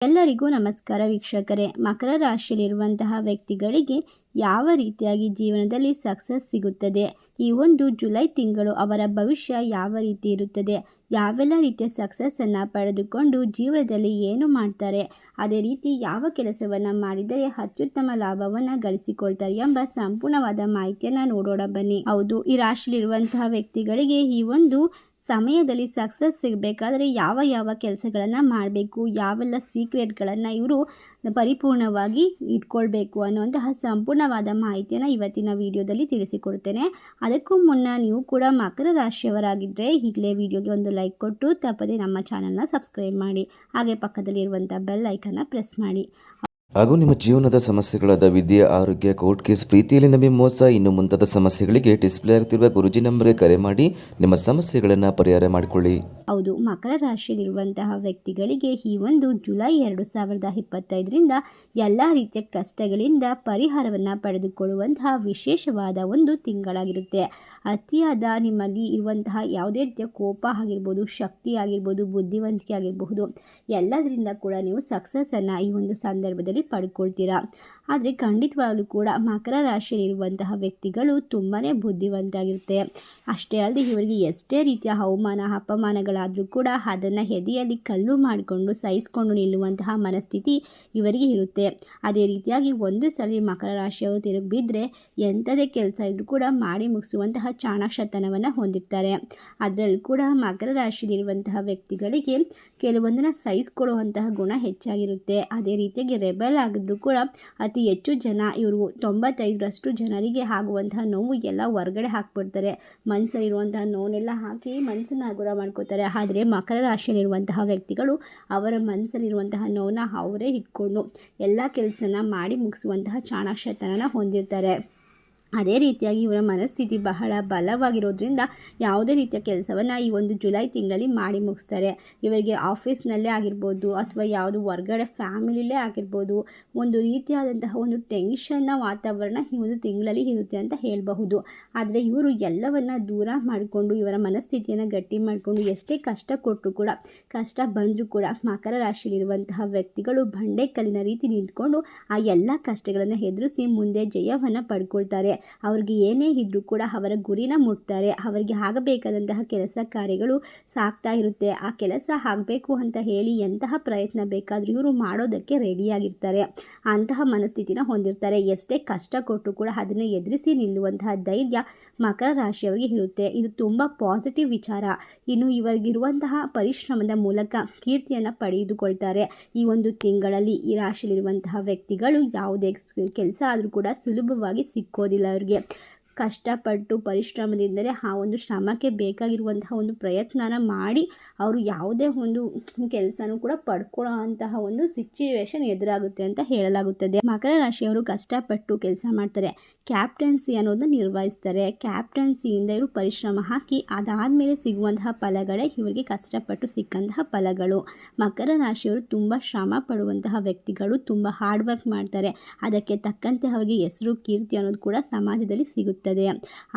ಎಲ್ಲರಿಗೂ ನಮಸ್ಕಾರ ವೀಕ್ಷಕರೇ. ಮಕರ ರಾಶಿಯಲ್ಲಿರುವಂತಹ ವ್ಯಕ್ತಿಗಳಿಗೆ ಯಾವ ರೀತಿಯಾಗಿ ಜೀವನದಲ್ಲಿ ಸಕ್ಸಸ್ ಸಿಗುತ್ತದೆ? ಈ ಒಂದು ಜುಲೈ ತಿಂಗಳು ಅವರ ಭವಿಷ್ಯ ಯಾವ ರೀತಿ ಇರುತ್ತದೆ? ಯಾವೆಲ್ಲ ರೀತಿಯ ಸಕ್ಸಸ್ಸನ್ನು ಪಡೆದುಕೊಂಡು ಜೀವನದಲ್ಲಿ ಏನು ಮಾಡ್ತಾರೆ? ಅದೇ ರೀತಿ ಯಾವ ಕೆಲಸವನ್ನು ಮಾಡಿದರೆ ಅತ್ಯುತ್ತಮ ಲಾಭವನ್ನು ಗಳಿಸಿಕೊಳ್ತಾರೆ ಎಂಬ ಸಂಪೂರ್ಣವಾದ ಮಾಹಿತಿಯನ್ನು ನೋಡೋಣ ಬನ್ನಿ. ಹೌದು, ಈ ರಾಶಿಯಲ್ಲಿರುವಂತಹ ವ್ಯಕ್ತಿಗಳಿಗೆ ಈ ಒಂದು ಸಮಯದಲ್ಲಿ ಸಕ್ಸಸ್ ಸಿಗಬೇಕಾದ್ರೆ ಯಾವ ಯಾವ ಕೆಲಸಗಳನ್ನು ಮಾಡಬೇಕು, ಯಾವೆಲ್ಲ ಸೀಕ್ರೆಟ್ಗಳನ್ನು ಇವರು ಪರಿಪೂರ್ಣವಾಗಿ ಇಟ್ಕೊಳ್ಬೇಕು ಅನ್ನುವಂತಹ ಸಂಪೂರ್ಣವಾದ ಮಾಹಿತಿಯನ್ನು ಇವತ್ತಿನ ವಿಡಿಯೋದಲ್ಲಿ ತಿಳಿಸಿಕೊಡ್ತೇನೆ. ಅದಕ್ಕೂ ಮುನ್ನ ನೀವು ಕೂಡ ಮಕರ ರಾಶಿಯವರಾಗಿದ್ದರೆ ಈಗಲೇ ವಿಡಿಯೋಗೆ ಒಂದು ಲೈಕ್ ಕೊಟ್ಟು ತಪ್ಪದೆ ನಮ್ಮ ಚಾನಲ್ನ ಸಬ್ಸ್ಕ್ರೈಬ್ ಮಾಡಿ. ಹಾಗೆ ಪಕ್ಕದಲ್ಲಿರುವಂಥ ಬೆಲ್ ಐಕನ್ನ ಪ್ರೆಸ್ ಮಾಡಿ. ಹಾಗೂ ನಿಮ್ಮ ಜೀವನದ ಸಮಸ್ಯೆಗಳಾದ ವಿದ್ಯೆ, ಆರೋಗ್ಯ ಕೋರ್ಟ್ ಕೇಸ್ ಪ್ರೀತಿಯಲ್ಲಿ ನಂಬಿ ಮೋಸ, ಇನ್ನು ಮುಂತಾದ ಸಮಸ್ಯೆಗಳಿಗೆ ಡಿಸ್ಪ್ಲೇ ಆಗ್ತಿರುವ ಗುರುಜಿ ನಂಬರ್ಗೆ ಕರೆ ಮಾಡಿ ನಿಮ್ಮ ಸಮಸ್ಯೆಗಳನ್ನು ಪರಿಹಾರ ಮಾಡಿಕೊಳ್ಳಿ. ಹೌದು, ಮಕರ ರಾಶಿಯಲ್ಲಿರುವಂತಹ ವ್ಯಕ್ತಿಗಳಿಗೆ ಈ ಒಂದು ಜುಲೈ ಎರಡು ಸಾವಿರದ ಇಪ್ಪತ್ತೈದರಿಂದ ಎಲ್ಲ ರೀತಿಯ ಕಷ್ಟಗಳಿಂದ ಪರಿಹಾರವನ್ನು ಪಡೆದುಕೊಳ್ಳುವಂತಹ ವಿಶೇಷವಾದ ಒಂದು ತಿಂಗಳಾಗಿರುತ್ತೆ. ಅತಿಯಾದ ನಿಮ್ಮಲ್ಲಿ ಇರುವಂತಹ ಯಾವುದೇ ರೀತಿಯ ಕೋಪ ಆಗಿರ್ಬೋದು, ಶಕ್ತಿ ಆಗಿರ್ಬೋದು, ಬುದ್ಧಿವಂತಿಕೆ ಆಗಿರಬಹುದು, ಎಲ್ಲದರಿಂದ ಕೂಡ ನೀವು ಸಕ್ಸಸ್ಸನ್ನು ಈ ಒಂದು ಸಂದರ್ಭದಲ್ಲಿ ಪಡ್ಕೊಳ್ತೀರಾ? ಆದರೆ ಖಂಡಿತವಾಗಲೂ ಕೂಡ ಮಕರ ರಾಶಿಯಲ್ಲಿರುವಂತಹ ವ್ಯಕ್ತಿಗಳು ತುಂಬಾ ಬುದ್ಧಿವಂತಾಗಿರುತ್ತೆ ಅಷ್ಟೇ ಅಲ್ಲದೆ ಇವರಿಗೆ ಎಷ್ಟೇ ರೀತಿಯ ಹವಾಮಾನ ಅಪಮಾನಗಳಾದರೂ ಕೂಡ ಅದನ್ನು ಎದೆಯಲ್ಲಿ ಕಲ್ಲು ಮಾಡಿಕೊಂಡು ಸಹಿಸಿಕೊಂಡು ನಿಲ್ಲುವಂತಹ ಮನಸ್ಥಿತಿ ಇವರಿಗೆ ಇರುತ್ತೆ. ಅದೇ ರೀತಿಯಾಗಿ ಒಂದು ಸಲ ಮಕರ ರಾಶಿಯವರು ತಿರುಗಿ ಬಿದ್ದರೆ ಎಂಥದೇ ಕೆಲಸ ಇದ್ರೂ ಕೂಡ ಮಾಡಿ ಮುಗಿಸುವಂತಹ ಚಾಣಾಕ್ಷತನವನ್ನು ಹೊಂದಿರ್ತಾರೆ. ಅದರಲ್ಲೂ ಕೂಡ ಮಕರ ರಾಶಿಯಲ್ಲಿರುವಂತಹ ವ್ಯಕ್ತಿಗಳಿಗೆ ಕೆಲವೊಂದನ್ನು ಸಹಿಸಿಕೊಳ್ಳುವಂತಹ ಗುಣ ಹೆಚ್ಚಾಗಿರುತ್ತೆ. ಅದೇ ರೀತಿಯಾಗಿ ರೆಬೆಲ್ ಆಗಿದ್ರು ಕೂಡ ಅತಿ ಹೆಚ್ಚು ಜನ ಇವರು ತೊಂಬತ್ತೈದರಷ್ಟು ಜನರಿಗೆ ಆಗುವಂತಹ ನೋವು ಎಲ್ಲ ಹೊರಗಡೆ ಹಾಕ್ಬಿಡ್ತಾರೆ. ಮನಸ್ಸಲ್ಲಿರುವಂತಹ ನೋವನ್ನೆಲ್ಲ ಹಾಕಿ ಮನಸ್ಸನ್ನು ಹಗುರ ಮಾಡ್ಕೋತಾರೆ. ಆದರೆ ಮಕರ ರಾಶಿಯಲ್ಲಿರುವಂತಹ ವ್ಯಕ್ತಿಗಳು ಅವರ ಮನಸ್ಸಲ್ಲಿರುವಂತಹ ನೋವನ್ನ ಅವರೇ ಇಟ್ಕೊಂಡು ಎಲ್ಲ ಕೆಲಸನ ಮಾಡಿ ಮುಗಿಸುವಂತಹ ಚಾಣಾಕ್ಷತನ ಹೊಂದಿರ್ತಾರೆ. ಅದೇ ರೀತಿಯಾಗಿ ಇವರ ಮನಸ್ಥಿತಿ ಬಹಳ ಬಲವಾಗಿರೋದ್ರಿಂದ ಯಾವುದೇ ರೀತಿಯ ಕೆಲಸವನ್ನು ಈ ಒಂದು ಜುಲೈ ತಿಂಗಳಲ್ಲಿ ಮಾಡಿ ಮುಗಿಸ್ತಾರೆ. ಇವರಿಗೆ ಆಫೀಸ್ನಲ್ಲೇ ಆಗಿರ್ಬೋದು ಅಥವಾ ಯಾವುದು ಹೊರ್ಗಡೆ ಫ್ಯಾಮಿಲಿಲೇ ಆಗಿರ್ಬೋದು ಒಂದು ರೀತಿಯಾದಂತಹ ಒಂದು ಟೆನ್ಷನ್ನ ವಾತಾವರಣ ಈ ಒಂದು ತಿಂಗಳಲ್ಲಿ ಇರುತ್ತೆ ಅಂತ ಹೇಳಬಹುದು. ಆದರೆ ಇವರು ಎಲ್ಲವನ್ನು ದೂರ ಮಾಡಿಕೊಂಡು ಇವರ ಮನಸ್ಥಿತಿಯನ್ನು ಗಟ್ಟಿ ಮಾಡಿಕೊಂಡು ಎಷ್ಟೇ ಕಷ್ಟ ಕೊಟ್ಟರು ಕೂಡ, ಕಷ್ಟ ಬಂದರೂ ಕೂಡ ಮಕರ ರಾಶಿಯಲ್ಲಿರುವಂತಹ ವ್ಯಕ್ತಿಗಳು ಬಂಡೆ ಕಲ್ಲಿನ ರೀತಿ ನಿಂತ್ಕೊಂಡು ಆ ಎಲ್ಲ ಕಷ್ಟಗಳನ್ನು ಎದುರಿಸಿ ಮುಂದೆ ಜಯವನ್ನು ಪಡ್ಕೊಳ್ತಾರೆ. ಅವ್ರಿಗೆ ಏನೇ ಇದ್ರೂ ಕೂಡ ಅವರ ಗುರಿನ ಮುಟ್ತಾರೆ. ಅವರಿಗೆ ಆಗಬೇಕಾದಂತಹ ಕೆಲಸ ಕಾರ್ಯಗಳು ಸಾಗ್ತಾ ಇರುತ್ತೆ. ಆ ಕೆಲಸ ಆಗಬೇಕು ಅಂತ ಹೇಳಿ ಎಂತಹ ಪ್ರಯತ್ನ ಬೇಕಾದರೂ ಇವರು ಮಾಡೋದಕ್ಕೆ ರೆಡಿಯಾಗಿರ್ತಾರೆ. ಅಂತಹ ಮನಸ್ಥಿತಿನ ಹೊಂದಿರ್ತಾರೆ. ಎಷ್ಟೇ ಕಷ್ಟ ಕೊಟ್ಟರು ಕೂಡ ಅದನ್ನು ಎದುರಿಸಿ ನಿಲ್ಲುವಂತಹ ಧೈರ್ಯ ಮಕರ ರಾಶಿಯವರಿಗೆ ಇರುತ್ತೆ. ಇದು ತುಂಬ ಪಾಸಿಟಿವ್ ವಿಚಾರ. ಇನ್ನು ಇವರಿಗಿರುವಂತಹ ಪರಿಶ್ರಮದ ಮೂಲಕ ಕೀರ್ತಿಯನ್ನು ಪಡೆದುಕೊಳ್ತಾರೆ. ಈ ಒಂದು ತಿಂಗಳಲ್ಲಿ ಈ ರಾಶಿಯಲ್ಲಿರುವಂತಹ ವ್ಯಕ್ತಿಗಳು ಯಾವುದೇ ಕೆಲಸ ಆದರೂ ಕೂಡ ಸುಲಭವಾಗಿ ಸಿಕ್ಕೋದಿಲ್ಲ. ಅವ್ರಿಗೆ ಕಷ್ಟಪಟ್ಟು ಪರಿಶ್ರಮದಿಂದಲೇ ಆ ಒಂದು ಶ್ರಮಕ್ಕೆ ಬೇಕಾಗಿರುವಂತಹ ಒಂದು ಪ್ರಯತ್ನನ ಮಾಡಿ ಅವರು ಯಾವುದೇ ಒಂದು ಕೆಲಸನೂ ಕೂಡ ಪಡ್ಕೊಳ್ಳೋ ಅಂತಹ ಒಂದು ಸಿಚುವೇಶನ್ ಎದುರಾಗುತ್ತೆ ಅಂತ ಹೇಳಲಾಗುತ್ತದೆ. ಮಕರ ರಾಶಿಯವರು ಕಷ್ಟಪಟ್ಟು ಕೆಲಸ ಮಾಡ್ತಾರೆ. ಕ್ಯಾಪ್ಟನ್ಸಿ ಅನ್ನೋದನ್ನ ನಿರ್ವಹಿಸ್ತಾರೆ. ಕ್ಯಾಪ್ಟನ್ಸಿಯಿಂದ ಇವರು ಪರಿಶ್ರಮ ಹಾಕಿ ಅದಾದಮೇಲೆ ಸಿಗುವಂತಹ ಫಲಗಳೇ ಇವರಿಗೆ ಕಷ್ಟಪಟ್ಟು ಸಿಕ್ಕಂತಹ ಫಲಗಳು. ಮಕರ ರಾಶಿಯವರು ತುಂಬ ಶ್ರಮ ಪಡುವಂತಹ ವ್ಯಕ್ತಿಗಳು, ತುಂಬ ಹಾರ್ಡ್ ವರ್ಕ್ ಮಾಡ್ತಾರೆ. ಅದಕ್ಕೆ ತಕ್ಕಂತೆ ಅವರಿಗೆ ಹೆಸರು, ಕೀರ್ತಿ ಅನ್ನೋದು ಕೂಡ ಸಮಾಜದಲ್ಲಿ ಸಿಗುತ್ತದೆ.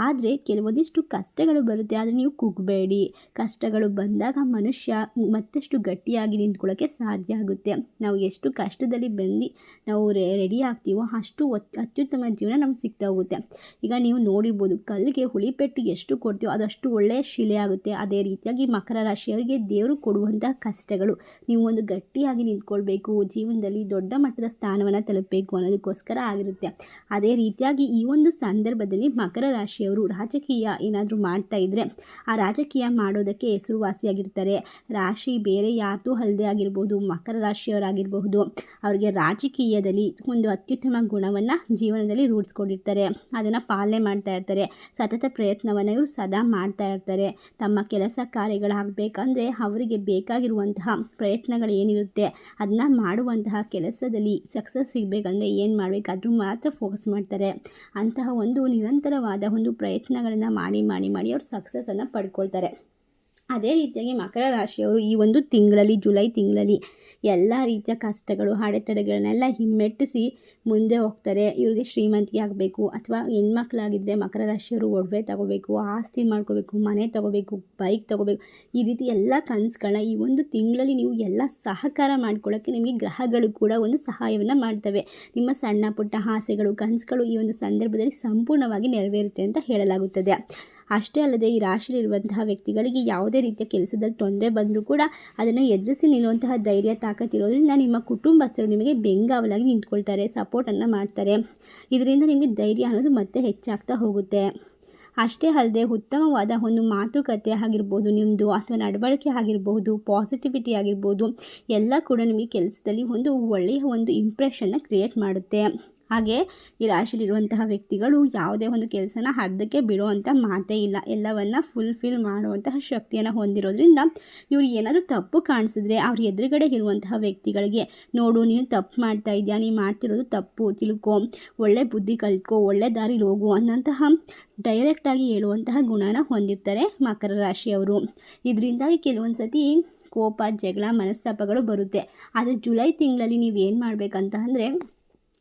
ಆದರೆ ಕೆಲವೊಂದಿಷ್ಟು ಕಷ್ಟಗಳು ಬರುತ್ತೆ, ಆದರೆ ನೀವು ಕುಗ್ಬೇಡಿ. ಕಷ್ಟಗಳು ಬಂದಾಗ ಮನುಷ್ಯ ಮತ್ತಷ್ಟು ಗಟ್ಟಿಯಾಗಿ ನಿಂತ್ಕೊಳ್ಳೋಕ್ಕೆ ಸಾಧ್ಯ ಆಗುತ್ತೆ. ನಾವು ಎಷ್ಟು ಕಷ್ಟದಲ್ಲಿ ಬಂದು ನಾವು ರೆಡಿ ಆಗ್ತೀವೋ ಅಷ್ಟು ಅತ್ಯುತ್ತಮ ಜೀವನ ನಮ್ಗೆ ಸಿಗ್ತಾ ಹೋಗುತ್ತೆ. ಈಗ ನೀವು ನೋಡಿರ್ಬೋದು, ಕಲ್ಲಿಗೆ ಹುಳಿಪೆಟ್ಟು ಎಷ್ಟು ಕೊಡ್ತೀವೋ ಅದಷ್ಟು ಒಳ್ಳೆಯ ಶಿಲೆ ಆಗುತ್ತೆ. ಅದೇ ರೀತಿಯಾಗಿ ಮಕರ ರಾಶಿಯವರಿಗೆ ದೇವರು ಕೊಡುವಂತಹ ಕಷ್ಟಗಳು. ನೀವು ಒಂದು ಗಟ್ಟಿಯಾಗಿ ನಿಂತ್ಕೊಳ್ಬೇಕು, ಜೀವನದಲ್ಲಿ ದೊಡ್ಡ ಮಟ್ಟದ ಸ್ಥಾನವನ್ನು ತಲುಪಬೇಕು ಅನ್ನೋದಕ್ಕೋಸ್ಕರ ಆಗಿರುತ್ತೆ. ಅದೇ ರೀತಿಯಾಗಿ ಈ ಒಂದು ಸಂದರ್ಭದಲ್ಲಿ ಮಕರ ರಾಶಿಯವರು ರಾಜಕೀಯ ಏನಾದರೂ ಮಾಡ್ತಾ ಇದ್ದರೆ ಆ ರಾಜಕೀಯ ಮಾಡೋದಕ್ಕೆ ಹೆಸರುವಾಸಿಯಾಗಿರ್ತಾರೆ. ರಾಶಿ ಬೇರೆ ಯಾತು ಅಲ್ಲದೆ ಆಗಿರ್ಬೋದು, ಮಕರ ರಾಶಿಯವರಾಗಿರಬಹುದು. ಅವರಿಗೆ ರಾಜಕೀಯದಲ್ಲಿ ಒಂದು ಅತ್ಯುತ್ತಮ ಗುಣವನ್ನು ಜೀವನದಲ್ಲಿ ರೂಢಿಸ್ಕೊಂಡಿರ್ತಾರೆ. ಅದನ್ನು ಪಾಲನೆ ಮಾಡ್ತಾ ಇರ್ತಾರೆ, ಸತತ ಪ್ರಯತ್ನವನ್ನು ಇವರು ಸದಾ ಮಾಡ್ತಾ ಇರ್ತಾರೆ. ತಮ್ಮ ಕೆಲಸ ಕಾರ್ಯಗಳಾಗಬೇಕಂದ್ರೆ ಅವರಿಗೆ ಬೇಕಾಗಿರುವಂತಹ ಪ್ರಯತ್ನಗಳು ಏನಿರುತ್ತೆ ಅದನ್ನ ಮಾಡುವಂತಹ ಕೆಲಸದಲ್ಲಿ ಸಕ್ಸಸ್ ಸಿಗಬೇಕಂದ್ರೆ ಏನು ಮಾಡಬೇಕಾದ್ರೂ ಮಾತ್ರ ಫೋಕಸ್ ಮಾಡ್ತಾರೆ. ಅಂತಹ ಒಂದು ನಿರಂತರವಾದ ಒಂದು ಪ್ರಯತ್ನಗಳನ್ನು ಮಾಡಿ ಮಾಡಿ ಮಾಡಿ ಅವ್ರು ಸಕ್ಸಸ್ಸನ್ನು ಪಡ್ಕೊಳ್ತಾರೆ. ಅದೇ ರೀತಿಯಾಗಿ ಮಕರ ರಾಶಿಯವರು ಈ ಒಂದು ತಿಂಗಳಲ್ಲಿ, ಜುಲೈ ತಿಂಗಳಲ್ಲಿ ಎಲ್ಲ ರೀತಿಯ ಕಷ್ಟಗಳು, ಅಡೆತಡೆಗಳನ್ನೆಲ್ಲ ಹಿಮ್ಮೆಟ್ಟಿಸಿ ಮುಂದೆ ಹೋಗ್ತಾರೆ. ಇವ್ರಿಗೆ ಶ್ರೀಮಂತಿಗೆ ಆಗಬೇಕು ಅಥವಾ ಹೆಣ್ಮಕ್ಳಾಗಿದ್ದರೆ ಮಕರ ರಾಶಿಯವರು ಒಡವೆ ತಗೋಬೇಕು, ಆಸ್ತಿ ಮಾಡ್ಕೋಬೇಕು, ಮನೆ ತಗೋಬೇಕು, ಬೈಕ್ ತಗೋಬೇಕು, ಈ ರೀತಿ ಎಲ್ಲ ಕನಸುಗಳನ್ನ ಈ ಒಂದು ತಿಂಗಳಲ್ಲಿ ನೀವು ಎಲ್ಲ ಸಹಕಾರ ಮಾಡ್ಕೊಳ್ಳೋಕ್ಕೆ ನಿಮಗೆ ಗ್ರಹಗಳು ಕೂಡ ಒಂದು ಸಹಾಯವನ್ನು ಮಾಡ್ತವೆ. ನಿಮ್ಮ ಸಣ್ಣ ಪುಟ್ಟ ಆಸೆಗಳು, ಕನಸುಗಳು ಈ ಒಂದು ಸಂದರ್ಭದಲ್ಲಿ ಸಂಪೂರ್ಣವಾಗಿ ನೆರವೇರುತ್ತೆ ಅಂತ ಹೇಳಲಾಗುತ್ತದೆ. ಅಷ್ಟೇ ಅಲ್ಲದೆ ಈ ರಾಶಿಯಲ್ಲಿರುವಂತಹ ವ್ಯಕ್ತಿಗಳಿಗೆ ಯಾವುದೇ ರೀತಿಯ ಕೆಲಸದಲ್ಲಿ ತೊಂದರೆ ಬಂದರೂ ಕೂಡ ಅದನ್ನು ಎದುರಿಸಿ ನಿಲ್ಲುವಂತಹ ಧೈರ್ಯ ತಾಕತ್ತಿರೋದ್ರಿಂದ ನಿಮ್ಮ ಕುಟುಂಬಸ್ಥರು ನಿಮಗೆ ಬೆಂಗಾವಲಾಗಿ ನಿಂತ್ಕೊಳ್ತಾರೆ ಸಪೋರ್ಟನ್ನು ಮಾಡ್ತಾರೆ. ಇದರಿಂದ ನಿಮಗೆ ಧೈರ್ಯ ಅನ್ನೋದು ಮತ್ತೆ ಹೆಚ್ಚಾಗ್ತಾ ಹೋಗುತ್ತೆ. ಅಷ್ಟೇ ಅಲ್ಲದೆ ಉತ್ತಮವಾದ ಒಂದು ಮಾತುಕತೆ ಆಗಿರ್ಬೋದು ನಿಮ್ಮದು ಅಥವಾ ನಡವಳಿಕೆ ಆಗಿರ್ಬೋದು ಪಾಸಿಟಿವಿಟಿ ಆಗಿರ್ಬೋದು, ಎಲ್ಲ ಕೂಡ ನಿಮಗೆ ಕೆಲಸದಲ್ಲಿ ಒಂದು ಒಳ್ಳೆಯ ಒಂದು ಇಂಪ್ರೆಷನ್ನ ಕ್ರಿಯೇಟ್ ಮಾಡುತ್ತೆ. ಹಾಗೆ ಈ ರಾಶಿಯಲ್ಲಿರುವಂತಹ ವ್ಯಕ್ತಿಗಳು ಯಾವುದೇ ಒಂದು ಕೆಲಸನ ಅರ್ಧಕ್ಕೆ ಬಿಡುವಂಥ ಮಾತೇ ಇಲ್ಲ. ಎಲ್ಲವನ್ನು ಫುಲ್ಫಿಲ್ ಮಾಡುವಂತಹ ಶಕ್ತಿಯನ್ನು ಹೊಂದಿರೋದ್ರಿಂದ ಇವರು ಏನಾದರೂ ತಪ್ಪು ಕಾಣಿಸಿದ್ರೆ ಅವ್ರ ಎದುರುಗಡೆ ಇರುವಂತಹ ವ್ಯಕ್ತಿಗಳಿಗೆ, ನೋಡು, ನೀನು ತಪ್ಪು ಮಾಡ್ತಾ ಇದೆಯಾ? ನೀನು ಮಾಡ್ತಿರೋದು ತಪ್ಪು, ತಿಳ್ಕೊ. ಒಳ್ಳೆ ಬುದ್ಧಿ ಕಲ್ತ್ಕೊ, ಒಳ್ಳೆ ದಾರಿಲಿ ಹೋಗು ಅನ್ನೋಂತಹ ಡೈರೆಕ್ಟಾಗಿ ಹೇಳುವಂತಹ ಗುಣನ ಹೊಂದಿರ್ತಾರೆ ಮಕರ ರಾಶಿಯವರು. ಇದರಿಂದಾಗಿ ಕೆಲವೊಂದು ಸತಿ ಕೋಪ, ಜಗಳ, ಮನಸ್ತಾಪಗಳು ಬರುತ್ತೆ. ಆದರೆ ಜುಲೈ ತಿಂಗಳಲ್ಲಿ ನೀವು ಏನು ಮಾಡಬೇಕಂತ ಅಂದರೆ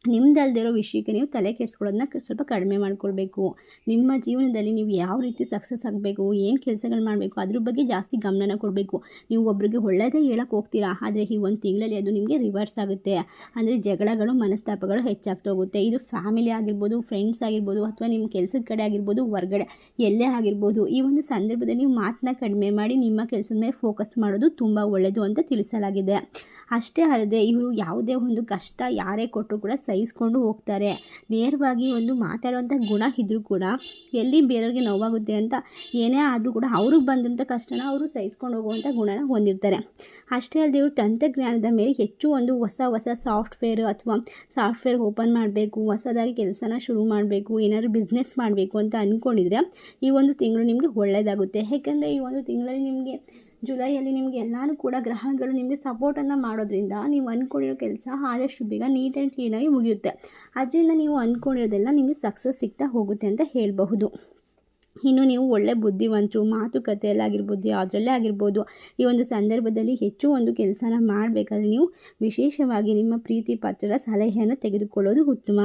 ನಿಮ್ದಲ್ದಿರೋ ವಿಷಯಕ್ಕೆ ನೀವು ತಲೆ ಕೆಡಿಸ್ಕೊಳ್ಳೋದನ್ನ ಸ್ವಲ್ಪ ಕಡಿಮೆ ಮಾಡ್ಕೊಳ್ಬೇಕು. ನಿಮ್ಮ ಜೀವನದಲ್ಲಿ ನೀವು ಯಾವ ರೀತಿ ಸಕ್ಸಸ್ ಆಗಬೇಕು, ಏನು ಕೆಲಸಗಳು ಮಾಡಬೇಕು, ಅದ್ರ ಬಗ್ಗೆ ಜಾಸ್ತಿ ಗಮನನ ಕೊಡಬೇಕು. ನೀವು ಒಬ್ರಿಗೆ ಒಳ್ಳೆಯದೇ ಹೇಳಕ್ಕೆ ಹೋಗ್ತೀರಾ, ಆದರೆ ಈ ಒಂದು ತಿಂಗಳಲ್ಲಿ ಅದು ನಿಮಗೆ ರಿವರ್ಸ್ ಆಗುತ್ತೆ. ಅಂದರೆ ಜಗಳಗಳು, ಮನಸ್ತಾಪಗಳು ಹೆಚ್ಚಾಗ್ತಾ ಹೋಗುತ್ತೆ. ಇದು ಫ್ಯಾಮಿಲಿ ಆಗಿರ್ಬೋದು ಫ್ರೆಂಡ್ಸ್ ಆಗಿರ್ಬೋದು, ಅಥವಾ ನಿಮ್ಮ ಕೆಲಸದ ಕಡೆ ಆಗಿರ್ಬೋದು, ಹೊರ್ಗಡೆ, ಎಲ್ಲೇ ಆಗಿರ್ಬೋದು, ಈ ಒಂದು ಸಂದರ್ಭದಲ್ಲಿ ನೀವು ಮಾತನ್ನ ಕಡಿಮೆ ಮಾಡಿ ನಿಮ್ಮ ಕೆಲಸದ ಮೇಲೆ ಫೋಕಸ್ ಮಾಡೋದು ತುಂಬ ಒಳ್ಳೆಯದು ಅಂತ ತಿಳಿಸಲಾಗಿದೆ. ಅಷ್ಟೇ ಅಲ್ಲದೆ ಇವರು ಯಾವುದೇ ಒಂದು ಕಷ್ಟ ಯಾರೇ ಕೊಟ್ಟರು ಕೂಡ ಸಹಿಸ್ಕೊಂಡು ಹೋಗ್ತಾರೆ. ನೇರವಾಗಿ ಒಂದು ಮಾತಾಡುವಂಥ ಗುಣ ಇದ್ದರೂ ಕೂಡ ಎಲ್ಲಿ ಬೇರೆಯವ್ರಿಗೆ ನೋವಾಗುತ್ತೆ ಅಂತ ಏನೇ ಆದರೂ ಕೂಡ ಅವ್ರಿಗೆ ಬಂದಂಥ ಕಷ್ಟನ ಅವರು ಸಹಿಸ್ಕೊಂಡು ಹೋಗುವಂಥ ಗುಣನ ಹೊಂದಿರ್ತಾರೆ. ಅಷ್ಟೇ ಅಲ್ಲದೆ ಇವರು ತಂತ್ರಜ್ಞಾನದ ಮೇಲೆ ಹೆಚ್ಚು ಒಂದು ಹೊಸ ಹೊಸ ಸಾಫ್ಟ್ವೇರ್ ಅಥವಾ ಸಾಫ್ಟ್ವೇರ್ ಓಪನ್ ಮಾಡಬೇಕು, ಹೊಸದಾಗಿ ಕೆಲಸನ ಶುರು ಮಾಡಬೇಕು, ಏನಾದರೂ ಬಿಸ್ನೆಸ್ ಮಾಡಬೇಕು ಅಂತ ಅಂದ್ಕೊಂಡಿದ್ರೆ ಈ ಒಂದು ತಿಂಗಳು ನಿಮಗೆ ಒಳ್ಳೆಯದಾಗುತ್ತೆ ಯಾಕೆಂದರೆ ಈ ಒಂದು ತಿಂಗಳಲ್ಲಿ ನಿಮಗೆ ಜುಲೈಯಲ್ಲಿ ನಿಮಗೆ ಎಲ್ಲನೂ ಕೂಡ ಗ್ರಹಗಳು ನಿಮಗೆ ಸಪೋರ್ಟನ್ನು ಮಾಡೋದ್ರಿಂದ ನೀವು ಅಂದ್ಕೊಂಡಿರೋ ಕೆಲಸ ಆದಷ್ಟು ಬೇಗ ನೀಟ್ ಆ್ಯಂಡ್ ಕ್ಲೀನಾಗಿ ಮುಗಿಯುತ್ತೆ. ಅದರಿಂದ ನೀವು ಅಂದ್ಕೊಂಡಿರೋದೆಲ್ಲ ನಿಮಗೆ ಸಕ್ಸಸ್ ಸಿಗ್ತಾ ಹೋಗುತ್ತೆ ಅಂತ ಹೇಳಬಹುದು. ಇನ್ನು ನೀವು ಒಳ್ಳೆ ಬುದ್ಧಿವಂತರು ಮಾತುಕತೆಯಲ್ಲಾಗಿರ್ಬೋದು ಯಾವುದರಲ್ಲೇ ಆಗಿರ್ಬೋದು, ಈ ಒಂದು ಸಂದರ್ಭದಲ್ಲಿ ಹೆಚ್ಚು ಒಂದು ಕೆಲಸನ ಮಾಡಬೇಕಾದ್ರೆ ನೀವು ವಿಶೇಷವಾಗಿ ನಿಮ್ಮ ಪ್ರೀತಿ ಪಾತ್ರರ ಸಲಹೆಯನ್ನು ತೆಗೆದುಕೊಳ್ಳೋದು ಉತ್ತಮ.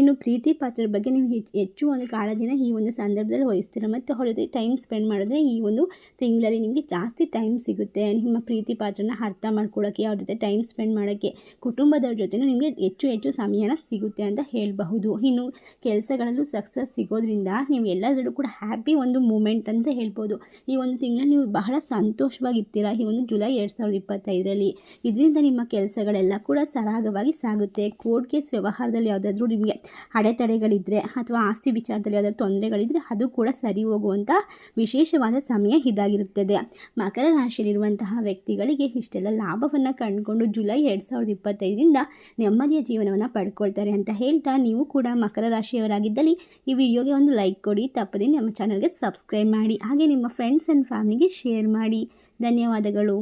ಇನ್ನು ಪ್ರೀತಿ ಪಾತ್ರರ ಬಗ್ಗೆ ನೀವು ಹೆಚ್ಚು ಒಂದು ಕಾಳಜಿನ ಈ ಒಂದು ಸಂದರ್ಭದಲ್ಲಿ ವಹಿಸ್ತೀರ ಮತ್ತು ಅವ್ರ ಜೊತೆ ಟೈಮ್ ಸ್ಪೆಂಡ್ ಮಾಡಿದ್ರೆ ಈ ಒಂದು ತಿಂಗಳಲ್ಲಿ ನಿಮಗೆ ಜಾಸ್ತಿ ಟೈಮ್ ಸಿಗುತ್ತೆ. ನಿಮ್ಮ ಪ್ರೀತಿ ಪಾತ್ರನ ಅರ್ಥ ಮಾಡ್ಕೊಳ್ಳೋಕ್ಕೆ ಅವ್ರ ಜೊತೆ ಟೈಮ್ ಸ್ಪೆಂಡ್ ಮಾಡೋಕ್ಕೆ ಕುಟುಂಬದವ್ರ ಜೊತೆನೂ ನಿಮಗೆ ಹೆಚ್ಚು ಹೆಚ್ಚು ಸಮಯನ ಸಿಗುತ್ತೆ ಅಂತ ಹೇಳಬಹುದು. ಇನ್ನು ಕೆಲಸಗಳಲ್ಲೂ ಸಕ್ಸಸ್ ಸಿಗೋದ್ರಿಂದ ನೀವು ಎಲ್ಲದರಲ್ಲೂ ಕೂಡ ಹ್ಯಾಪಿ ಒಂದು ಮೂಮೆಂಟ್ ಅಂತ ಹೇಳ್ಬೋದು. ಈ ಒಂದು ತಿಂಗಳಲ್ಲಿ ನೀವು ಬಹಳ ಸಂತೋಷವಾಗಿರ್ತೀರ? ಈ ಒಂದು ಜುಲೈ ಎರಡು ಸಾವಿರದ ಇಪ್ಪತ್ತೈದರಲ್ಲಿ. ಇದರಿಂದ ನಿಮ್ಮ ಕೆಲಸಗಳೆಲ್ಲ ಕೂಡ ಸರಾಗವಾಗಿ ಸಾಗುತ್ತೆ. ಕೋರ್ಟ್ ಕೇಸ್ ವ್ಯವಹಾರದಲ್ಲಿ ಯಾವುದಾದ್ರೂ ನಿಮಗೆ ಅಡೆತಡೆಗಳಿದ್ದರೆ ಅಥವಾ ಆಸ್ತಿ ವಿಚಾರದಲ್ಲಿ ಯಾವುದಾದ್ರು ತೊಂದರೆಗಳಿದ್ದರೆ ಅದು ಕೂಡ ಸರಿ ಹೋಗುವಂಥ ವಿಶೇಷವಾದ ಸಮಯ ಇದಾಗಿರುತ್ತದೆ. ಮಕರ ರಾಶಿಯಲ್ಲಿರುವಂತಹ ವ್ಯಕ್ತಿಗಳಿಗೆ ಇಷ್ಟೆಲ್ಲ ಲಾಭವನ್ನು ಕಂಡುಕೊಂಡು ಜುಲೈ ಎರಡು ಸಾವಿರದ ಇಪ್ಪತ್ತೈದರಿಂದ ನೆಮ್ಮದಿಯ ಜೀವನವನ್ನು ಪಡ್ಕೊಳ್ತಾರೆ ಅಂತ ಹೇಳ್ತಾ ನೀವು ಕೂಡ ಮಕರ ರಾಶಿಯವರಾಗಿದ್ದಲ್ಲಿ ಈ ವಿಡಿಯೋಗೆ ಒಂದು ಲೈಕ್ ಕೊಡಿ. ತಪ್ಪದೆ ಚಾನಲ್ಗೆ ಸಬ್ಸ್ಕ್ರೈಬ್ ಮಾಡಿ ಹಾಗೆ ನಿಮ್ಮ ಫ್ರೆಂಡ್ಸ್ ಆ್ಯಂಡ್ ಫ್ಯಾಮಿಲಿಗೆ ಶೇರ್ ಮಾಡಿ. ಧನ್ಯವಾದಗಳು.